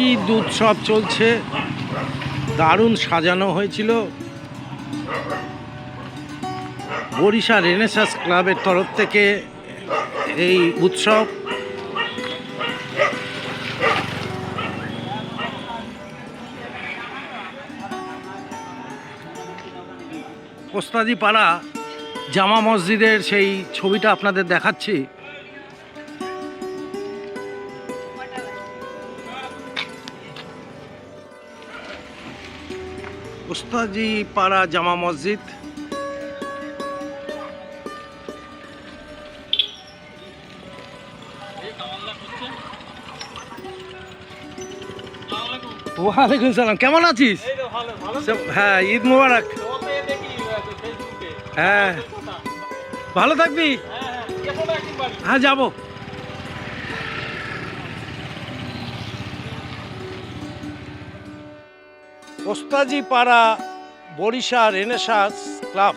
ঈদ উৎসব চলছে। দারুণ সাজানো হয়েছিল। বরিশা রেনেসাস ক্লাবের তরফ থেকে এই উৎসব। ওস্তাদি পাড়া জামা মসজিদের সেই ছবিটা আপনাদের দেখাচ্ছি। ওস্তাজি পাড়া জামা মসজিদ। ওয়ালাইকুম সালাম কেমন আছিস? হ্যাঁ ঈদ মুবারক। হ্যাঁ। ভালো থাকবি? হ্যাঁ যাব। ওস্তাজি পাড়া বরিশা রেনেসাস ক্লাব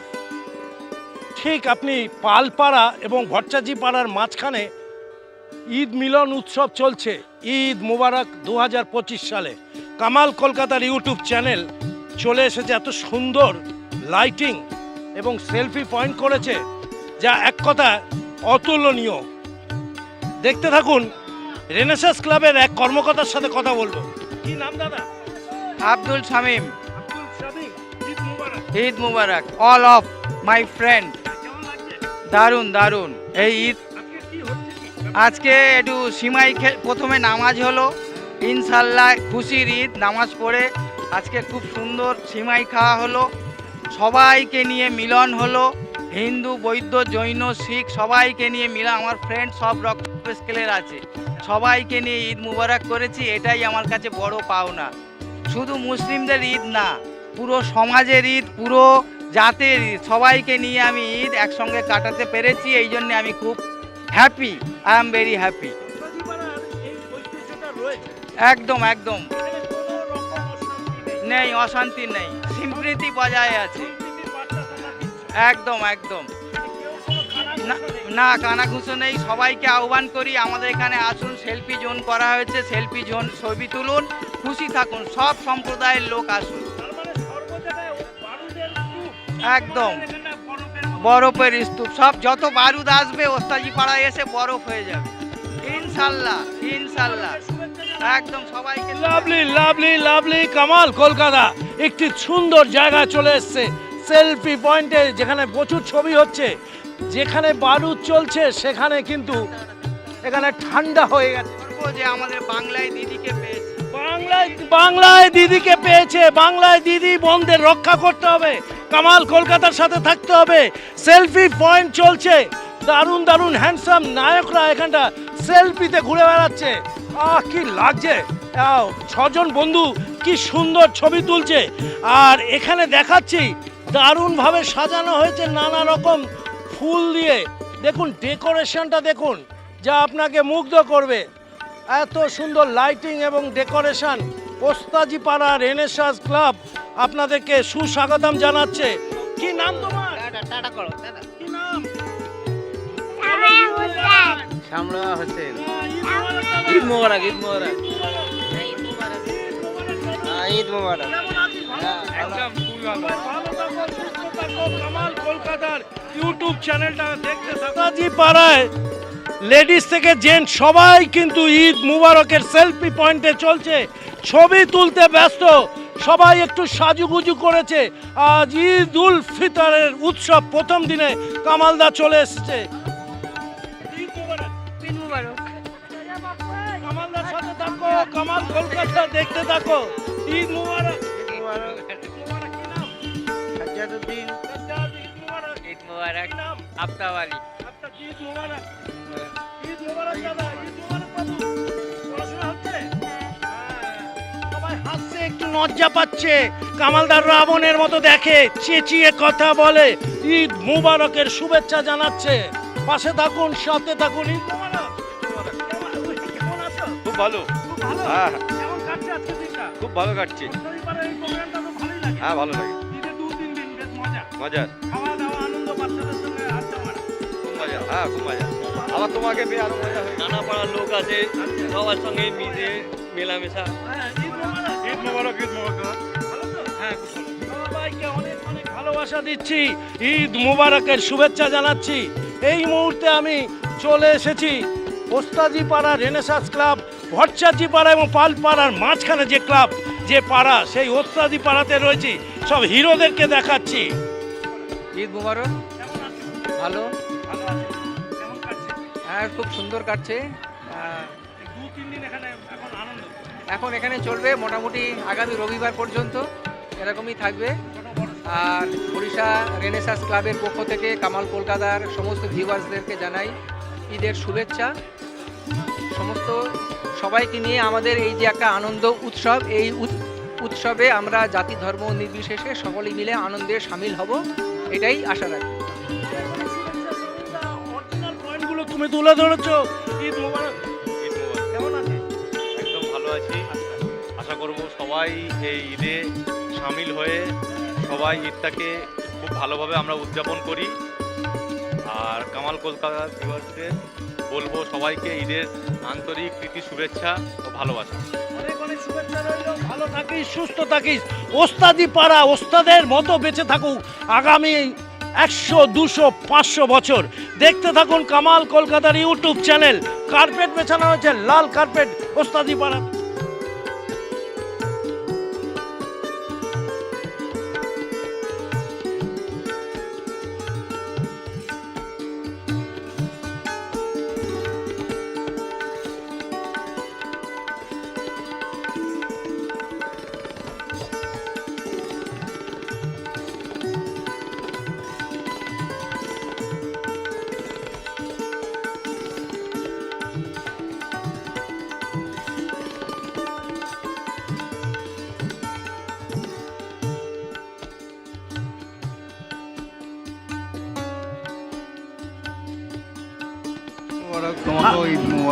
ঠিক আপনি পালপাড়া এবং ভট্টাজি পাড়ার মাঝখানে ঈদ মিলন উৎসব চলছে। ঈদ মুবারক দু হাজার পঁচিশ সালে। কামাল কলকাতার ইউটিউব চ্যানেল চলে এসেছে এত সুন্দর লাইটিং এবং সেলফি পয়েন্ট করেছে, যা এক কথা অতুলনীয়। দেখতে থাকুন রেনেসাস ক্লাবের এক কর্মকর্তার সাথে কথা বলব। কি নাম দাদা? Abdul Shamim. Eid Mubarak. All of my friend দারুণ দারুণ এই ঈদ আজকে একটু সিমাই প্রথমে নামাজ হলো। ইনশাল্লাহ খুশির ঈদ নামাজ পড়ে। আজকে খুব সুন্দর সিমাই খাওয়া হলো। সবাইকে নিয়ে মিলন হলো। হিন্দু বৌদ্ধ জৈন শিখ সবাইকে নিয়ে মিলা আমার ফ্রেন্ড সব রক্ত স্কেলের আছে। সবাইকে নিয়ে ঈদ মুবারক করেছি। এটাই আমার কাছে বড় পাওনা। শুধু মুসলিমদের ঈদ না, পুরো সমাজের ঈদ, পুরো জাতের ঈদ। সবাইকে নিয়ে আমি ঈদ একসঙ্গে কাটাতে পেরেছি, এই জন্য আমি খুব happy I am very happy একদম একদম। নেই, অশান্তি নেই। সিম্প্রীতি বজায় আছে। একদম একদম। না নেই। না কানাঘুষো নেই সবাইকে আহ্বান করি, আমাদের এখানে আসুন, সেলফি জোন করা হয়েছে, সেলফি জোন, ছবি তুলুন, খুশি থাকুন, সব সম্প্রদায়ের লোক আসুন। একদম। বরফের। স্তূপ, সব যত বারুদ আসবে ওস্তাজি পাড়ায় এসে বরফ হয়ে যাবে ইনশাল্লাহ ইনশাল্লাহ একদম সবাইকে লাভলি লাভলি লাভলি কামাল, কলকাতা একটি সুন্দর জায়গা চলে এসছে সেলফি পয়েন্টে যেখানে প্রচুর ছবি হচ্ছে যেখানে বারুদ চলছে সেখানে কিন্তু এখানে ঠান্ডা হয়ে গেছে। যে আমাদের বাংলায় দিদিকে পেয়েছি। বাংলায় বাংলায় দিদিকে পেয়েছে। বাংলায় দিদি বোনদের রক্ষা করতে হবে। কামাল কলকাতার সাথে থাকতে হবে। সেলফি পয়েন্ট চলছে। দারুণ দারুণ হ্যান্ডসাম নায়করা এখানটা সেলফিতে ঘুরে বেড়াচ্ছে। আহ কি লাগছে। ছজন বন্ধু কি সুন্দর ছবি তুলছে। আর এখানে দেখাচ্ছি দারুণভাবে সাজানো হয়েছে নানা রকম ফুল দিয়ে। দেখুন ডেকোরেশনটা দেখুন যা আপনাকে মুগ্ধ করবে। এত সুন্দর লাইটিং এবং ডেকোরেশন ওস্তাজি পাড়া রেনেসাস ক্লাব আপনাদেরকে সুস্বাগতম জানাচ্ছে। কি নাম তোমার? কি নাম? শামরা হোসেন। ঈদ মোবারক, ঈদ মোবারক ঈদ মোবারক। হ্যাঁ? একদম। কামাল কলকাতার ইউটিউব চ্যানেলটা দেখতে থাকো পাড়ায় লেডিস থেকে জেন্টস সবাই কিন্তু ঈদ মুবারকের সেলফি পয়েন্টে চলছে। ছবি তুলতে ব্যস্ত সবাই একটু সাজুগুজু করেছে। আজ ঈদ উল ফিতরের উৎসব প্রথম দিনে কামালদা চলে এসেছে। ঈদ মুবারক। ঈদ মুবারক। কামালদার সাথে থাকো কামাল কলকাতা দেখতে থাকো। ঈদ মুবারক। ঈদ মুবারক। কি নাম? মুবারক। ঈদ মোবারক কি নাম আফতাবালি আপনার কি ঈদ মুবারক ঈদ মুবারক দাদা ঈদ মুবারক বাবু পড়াশোনা হচ্ছে হ্যাঁ, সবাই হাসছে একটু লজ্জা পাচ্ছে। কামালদার রাবণের মতো দেখে চেঁচিয়ে কথা বলে ঈদ মুবারকের শুভেচ্ছা জানাচ্ছে। পাশে থাকুন সাথে থাকুন ঈদ মুবারক। কেমন- কেমন আছো খুব ভালো খুব ভালো হ্যাঁ কেমন কাটছে আজকে দিনটা খুব ভালো কাটছে হ্যাঁ ভালো লাগে। ঈদে দু তিন দিন বেশ মজা। মজার। হ্যাঁ খুব মজা আবার তোমাকে পেয়ে আরও মজা হয়ে নানা পাড়ার লোক আছে সবার সঙ্গে মিলে মেলামেশা। হ্যাঁ, ঈদ মোবারক। ঈদ মোবারক ঈদ মোবারক ভালো তো? হ্যাঁ সবাইকে অনেক অনেক ভালোবাসা দিচ্ছি। ঈদ মুবারকের শুভেচ্ছা জানাচ্ছি। এই মুহূর্তে আমি চলে এসেছি ওস্তাজি পাড়া রেনেসাস ক্লাব ভট্টাজি পাড়া এবং পালপাড়ার মাঝখানে যে ক্লাব যে পাড়া সেই ওস্তাজি পাড়াতে রয়েছি। সব হিরোদেরকে দেখাচ্ছি। ঈদ মুবারক। ভালো। হ্যাঁ খুব সুন্দর কাটছে। এখানে এখন এখন চলবে মোটামুটি আগামী রবিবার পর্যন্ত, এরকমই থাকবে। আর ওড়িশা রেনেসাস ক্লাবের পক্ষ থেকে কামাল কলকাতার সমস্ত ভিউয়ার্সদেরকে জানাই ঈদের শুভেচ্ছা। সমস্ত সবাইকে নিয়ে আমাদের এই যে একটা আনন্দ উৎসব, এই উৎ- উৎসবে আমরা জাতি, ধর্ম নির্বিশেষে সকলেই মিলে আনন্দে সামিল হব, এটাই আশা রাখি। তুমি তুলে ধরেছো। ঈদ মোবারক কেমন আছে? একদম ভালো আছি। আশা করব সবাই এই ঈদে সামিল হয়ে সবাই ঈদটাকে খুব ভালোভাবে আমরা উদযাপন করি। আর কামাল কলকাতার ভিউয়ার্সদের বলব সবাইকে ঈদের আন্তরিক প্রীতি শুভেচ্ছা ও ভালোবাসা। অনেক অনেক শুভেচ্ছা রইল। ভালো থাকিস সুস্থ থাকিস। ওস্তাদি পাড়া ওস্তাদের মতো বেঁচে থাকুক। আগামী একশো, দুশো, পাঁচশো বছর। দেখতে থাকুন কামাল কলকাতার ইউটিউব চ্যানেল। কার্পেট বেছানো হয়েছে, লাল কার্পেট ওস্তাদি পাড়া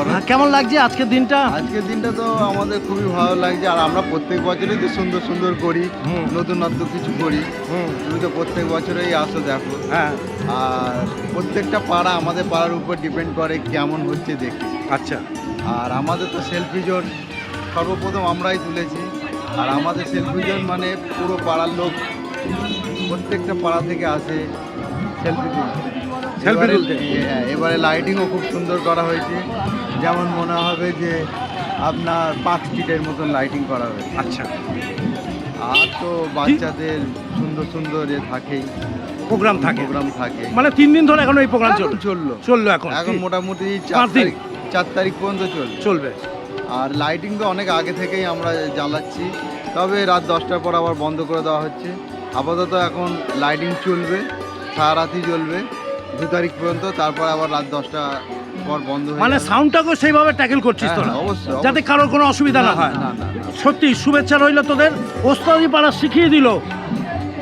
ঈদ কেমন লাগছে আজকের দিনটা? আজকের দিনটা তো আমাদের খুবই ভালো লাগছে। আর আমরা প্রত্যেক বছরই তো সুন্দর সুন্দর করি হুম। নতুন নতুন কিছু করি। হুম। তুমি তো প্রত্যেক বছরেই আসো দেখো। হ্যাঁ। আর প্রত্যেকটা পাড়া আমাদের পাড়ার উপর ডিপেন্ড করে কেমন হচ্ছে দেখি আচ্ছা। আর আমাদের তো সেলফি জোন সর্বপ্রথম আমরাই তুলেছি। আর আমাদের সেলফি জোন মানে পুরো পাড়ার লোক প্রত্যেকটা পাড়া থেকে আসে সেলফি তুলতে। এবারে- তুলতে? হ্যাঁ এবারে লাইটিংও খুব সুন্দর করা হয়েছে। যেমন মনে হবে যে আপনার পাঁচ স্ট্রিটের মতন লাইটিং করা হবে আচ্ছা। আর তো বাচ্চাদের সুন্দর সুন্দর এ থাকেই প্রোগ্রাম থাকে। প্রোগ্রাম থাকে। মানে তিন দিন ধরে এখন এই প্রোগ্রাম চলবে? চলল। চলল এখন এখন মোটামুটি চার? তারিখ চার তারিখ পর্যন্ত চলবে। চলবে। আর লাইটিং তো অনেক আগে থেকেই আমরা জ্বালাচ্ছি। তবে রাত দশটার পর আবার বন্ধ করে দেওয়া হচ্ছে। আপাতত এখন লাইটিং চলবে সারা রাতই চলবে। দু তারিখ পর্যন্ত তারপর আবার রাত দশটা বন্ধ মানে যাবে। সাউন্ডটাকে সেইভাবে ট্যাকেল করছিস হ্যাঁ, তোরা। যাতে কারোর কোনো অসুবিধা না হয়। সত্যি শুভেচ্ছা রইল তোদের। ওস্তাদি পাড়া শিখিয়ে দিল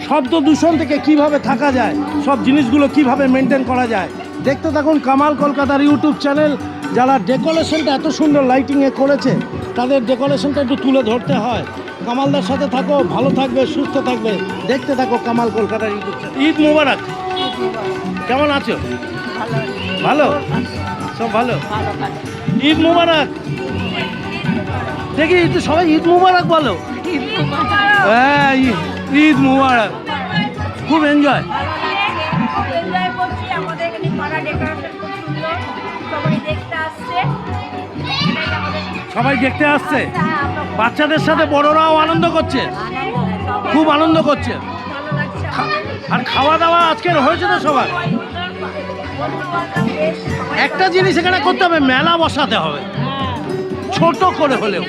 শব্দ দূষণ থেকে কীভাবে থাকা যায় সব জিনিসগুলো কীভাবে মেনটেন করা যায়। দেখতে থাকুন কামাল কলকাতার ইউটিউব চ্যানেল যারা ডেকোরেশনটা এত সুন্দর লাইটিংয়ে করেছে তাদের ডেকোরেশনটা একটু তুলে ধরতে হয়। কামালদার সাথে থাকো ভালো থাকবে সুস্থ থাকবে। দেখতে থাকো কামাল কলকাতার ইউটিউব চ্যানেল ঈদ মুবারক। কেমন আছো? ভালো সব ভালো? ঈদ মোবারক। দেখি তো সবাই ঈদ মোবারক বলো। হ্যাঁ ঈদ- মোবারক। খুব এনজয় সবাই দেখতে আসছে। হ্যাঁ, বাচ্চাদের সাথে বড়রাও আনন্দ করছে? খুব আনন্দ করছে। আর খাওয়া দাওয়া আজকের হয়েছে তো সবার? সবাই একটা জিনিস এখানে করতে হবে মেলা বসাতে হবে। ছোট করে হলেও।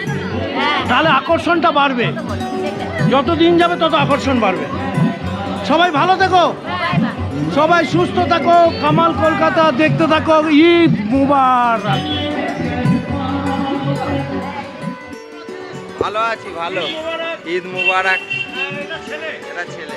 তাহলে আকর্ষণটা বাড়বে। যত দিন যাবে তত আকর্ষণ বাড়বে। সবাই ভালো থেকো। Bye bye. সবাই সুস্থ থাকো। কামাল কলকাতা দেখতে থাকো। ঈদ মুবারক। ভালো আছি ভালো। ঈদ মুবারক। এটা ছেলে।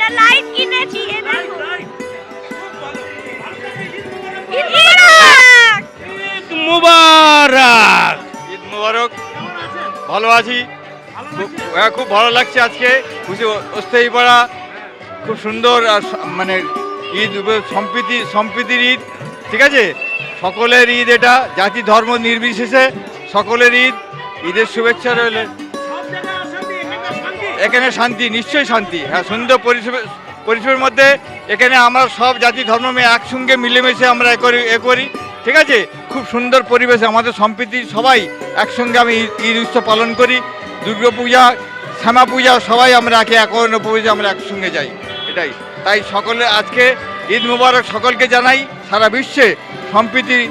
একটা লাইট কিনেছি ভালো আছি। হ্যাঁ, খুব ভালো লাগছে আজকে। খুশি অস্থায়ীপাড়া খুব সুন্দর আর মানে ঈদ সম্প্রীতি সম্প্রীতির ঈদ। ঠিক আছে? সকলের ঈদ এটা। জাতি ধর্ম নির্বিশেষে সকলের ঈদ। ঈদের শুভেচ্ছা রইলেন এখানে শান্তি, নিশ্চয়ই শান্তি। হ্যাঁ সুন্দর পরিষেবা, পরিষেবার মধ্যে এখানে আমরা সব জাতি, ধর্ম একসঙ্গে মিলেমিশে আমরা এ করি এ করি। ঠিক আছে? খুব সুন্দর পরিবেশে আমাদের সম্প্রীতি, সবাই একসঙ্গে আমি ঈদ- ঈদ উৎসব পালন করি। দুর্গা পূজা, শ্যামা পূজা, সবাই আমরা একে একর্ণ পূজা আমরা একসঙ্গে যাই। এটাই। তাই সকলে আজকে ঈদ মুবারক সকলকে জানাই, সারা বিশ্বে সম্প্রীতি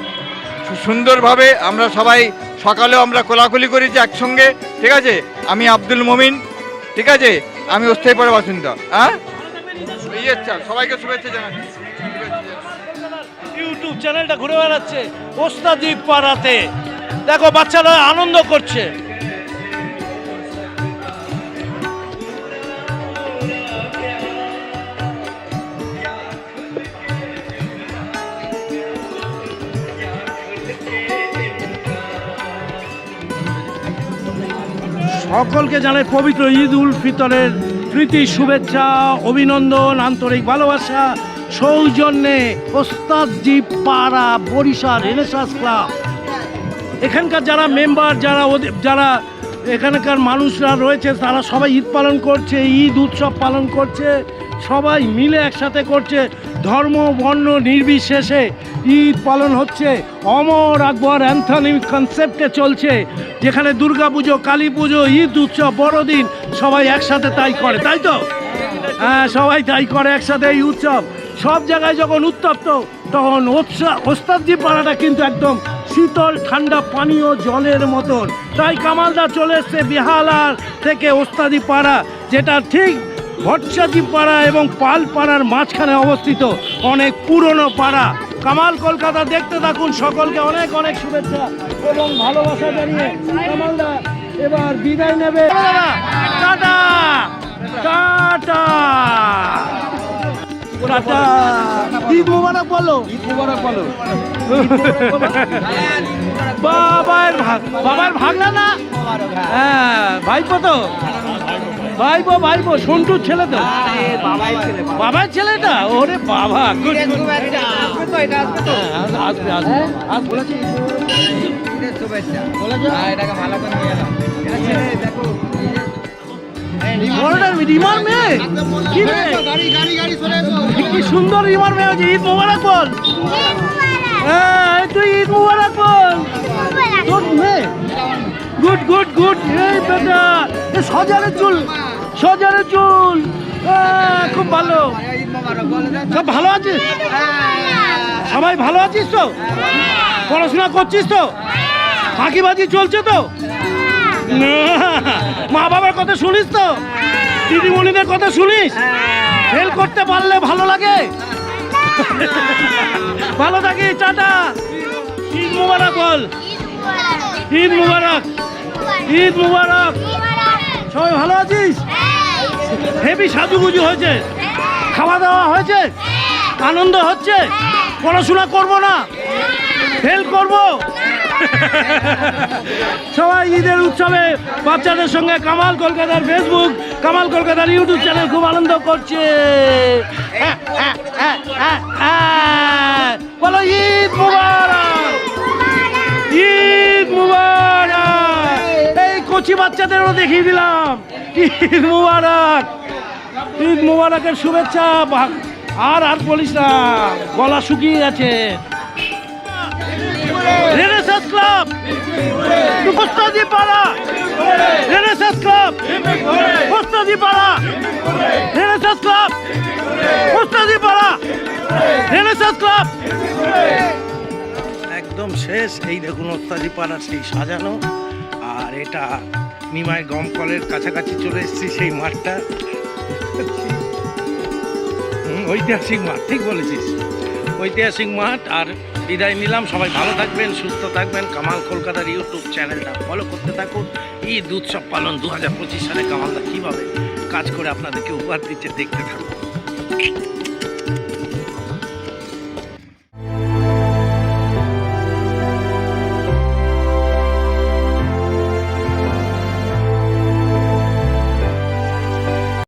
সুন্দরভাবে আমরা সবাই সকালেও আমরা কোলাকুলি করেছি একসঙ্গে। ঠিক আছে? আমি আব্দুল মমিন ঠিক আছে? আমি অস্থায়ী পরে বাসিন্দা হ্যাঁ? আচ্ছা সবাইকে শুভেচ্ছা জানাচ্ছি। ইউটিউব চ্যানেলটা ঘুরে বেড়াচ্ছে। ওস্তাদি পাড়াতে। দেখো, বাচ্চারা আনন্দ করছে। সকলকে জানাই পবিত্র ঈদ উল ফিতরের প্রীতি, শুভেচ্ছা, অভিনন্দন, আন্তরিক ভালোবাসা, সৌজন্যে ওস্তাদজি পাড়া বরিশাল রেনেসাস ক্লাব এখানকার যারা মেম্বার, যারা যারা এখানকার মানুষরা রয়েছে, তারা সবাই ঈদ পালন করছে, ঈদ উৎসব পালন করছে, সবাই মিলে একসাথে করছে। ধর্ম, বর্ণ নির্বিশেষে ঈদ পালন হচ্ছে। অমর আকবর অ্যান্থনি কনসেপ্টে চলছে, যেখানে দুর্গা পুজো কালী পুজো ঈদ উৎসব, বড়দিন সবাই একসাথে তাই করে, তাই তো? হ্যাঁ সবাই তাই করে একসাথে এই উৎসব। সব জায়গায় যখন উত্তপ্ত, তখন ওস্তাদজি পাড়াটা কিন্তু একদম শীতল, ঠান্ডা, পানীয় জলের মতন। তাই কামালদা চলে এসছে বিহালার থেকে ওস্তাদি পাড়া, যেটা ঠিক ভট্টাজি পাড়া এবং পাল পাড়ার মাঝখানে অবস্থিত অনেক পুরনো পাড়া। কামাল কলকাতা দেখতে থাকুন। সকলকে অনেক অনেক শুভেচ্ছা এবং ভালোবাসা জানিয়ে কামালদা এবার বিদায় নেবে। Tata! Tata! Tata! Eid Mubarak বলো। ঈদ মোবারক বলো। বাবার ভাগ বাবার ভাগনা না? হ্যাঁ ভাইপো তো? ভাইপো ভাইপো সন্টুর ছেলে তো। বাবার ছেলেটা? ওরে বাবা. হ্যাঁ, আসবে আসবে আসবে। রিমার মেয়ে? কি সুন্দর রিমার মেয়ে হয়েছে ঈদ মোবারক বল। হ্যাঁ তুই ঈদ মোবারক বল। তোর মেয়ে। Good good good. এই বেটা এ সজারে চুল। সজারে চুল। খুব ভালো। সব ভালো আছিস? সবাই ভালো আছিস তো? পড়াশোনা করছিস তো? ফাঁকিবাজি চলছে তো? মা বাবার কথা শুনিস তো? দিদিমণিদের কথা শুনিস? ফেল করতে পারলে ভালো লাগে। ভালো থাকি টাটা। ঈদ মুবারক বল। ঈদ মুবারক। ঈদ মুবারক। সবাই ভালো আছিস? হেভি সাজুগুজু হয়েছে। খাওয়া দাওয়া হয়েছে। আনন্দ হচ্ছে। পড়াশোনা করব না। ফেল করব। সবাই ঈদের উৎসবে বাচ্চাদের সঙ্গে কামাল কলকাতার ফেসবুক কামাল কলকাতার ইউটিউব চ্যানেল খুব আনন্দ করছে। হ্যাঁ, হ্যাঁ, হ্যাঁ। বলো ঈদ মুবারক। ঈদ মুবারক। এই কচি বাচ্চাদেরও দেখিয়ে দিলাম। ঈদ মুবারক। ঈদ মুবারকের শুভেচ্ছা আর আর বলিস না, গলা শুকিয়ে গেছে। পাড়া! পাড়া! একদম শেষ, এই দেখুন ওস্তাদি পাড়া সেই সাজানো। আর এটা নিমাই গমকলের কাছাকাছি চলে এসেছি সেই মাঠটা। ঐতিহাসিক মাঠ, ঠিক বলেছিস। ঐতিহাসিক মাঠ, আর বিদায় নিলাম। সবাই ভালো থাকবেন, সুস্থ থাকবেন। কামাল কলকাতার ইউটিউব চ্যানেলটা ফলো করতে থাকুন। ঈদ উৎসব পালন দু হাজার পঁচিশ সালে কামালদা কীভাবে কাজ করে আপনাদেরকে উপহার দিচ্ছে, দেখতে থাকুন।